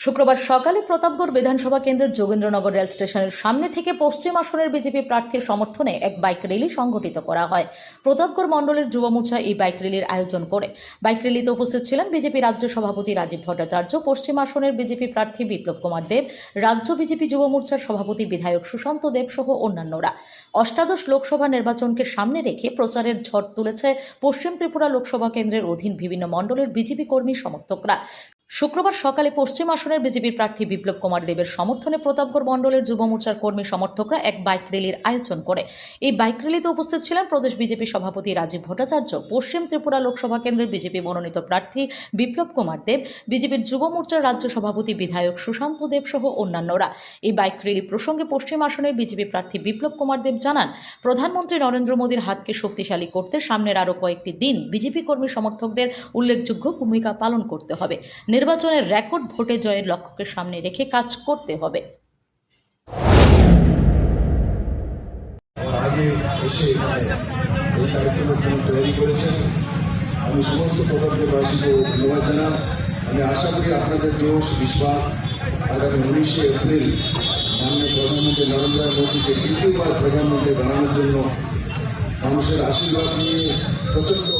শুক্রবার সকালে প্রতাপগড় বিধানসভা কেন্দ্রের যোগেন্দ্রনগর রেল স্টেশনের সামনে থেকে পশ্চিম আসনের বিজেপি প্রার্থীর সমর্থনে এক বাইক র্যালি সংগঠিত করা হয়। প্রতাপগড় মণ্ডলের যুব মোর্চা এই বাইক র্যালির আয়োজন করে। বাইক র্যালিতে উপস্থিত ছিলেন বিজেপি রাজ্য সভাপতি রাজীব ভট্টাচার্য, পশ্চিম আসনের বিজেপি প্রার্থী বিপ্লব কুমার দেব, রাজ্য বিজেপি যুব মোর্চার সভাপতি বিধায়ক সুশান্ত দেব সহ অন্যান্যরা। অষ্টাদশ লোকসভা নির্বাচনকে সামনে রেখে প্রচারের ঝড় তুলেছে পশ্চিম ত্রিপুরা লোকসভা কেন্দ্রের অধীন বিভিন্ন মণ্ডলের বিজেপি কর্মী সমর্থকরা। শুক্রবার সকালে পশ্চিম আসনের বিজেপির প্রার্থী বিপ্লব কুমার দেবের সমর্থনে প্রতাপগড় মণ্ডলের যুব মোর্চার কর্মী সমর্থকরা এক বাইক র্যালির আয়োজন করে। এই বাইক র্যালিতে উপস্থিত ছিলেন প্রদেশ বিজেপি সভাপতি রাজীব ভট্টাচার্য, পশ্চিম ত্রিপুরা লোকসভা কেন্দ্রের বিজেপি মনোনীত প্রার্থী বিপ্লব কুমার দেব, বিজেপির যুব মোর্চার রাজ্য সভাপতি বিধায়ক সুশান্ত দেব সহ অন্যান্যরা। এই বাইক র্যালি প্রসঙ্গে পশ্চিম আসনের বিজেপি প্রার্থী বিপ্লব কুমার দেব জানান, প্রধানমন্ত্রী নরেন্দ্র মোদীর হাতকে শক্তিশালী করতে সামনের আরও কয়েকটি দিন বিজেপি কর্মী সমর্থকদের উল্লেখযোগ্য ভূমিকা পালন করতে হবে। নির্বাচনের রেকর্ড ভোটে জয়ের লক্ষ্যকে সামনে রেখে কাজ করতে হবে। করেছেন। আমি সমস্ত প্রকল্পবাসীকে আমি আশা করি আপনাদের বিশ্বাস আগামী উনিশে এপ্রিল মাননীয় প্রধানমন্ত্রী নরেন্দ্র মোদীকে দ্বিতীয়বার প্রধানমন্ত্রী বানানোর জন্য মানুষের আশীর্বাদ নিয়ে সঙ্গে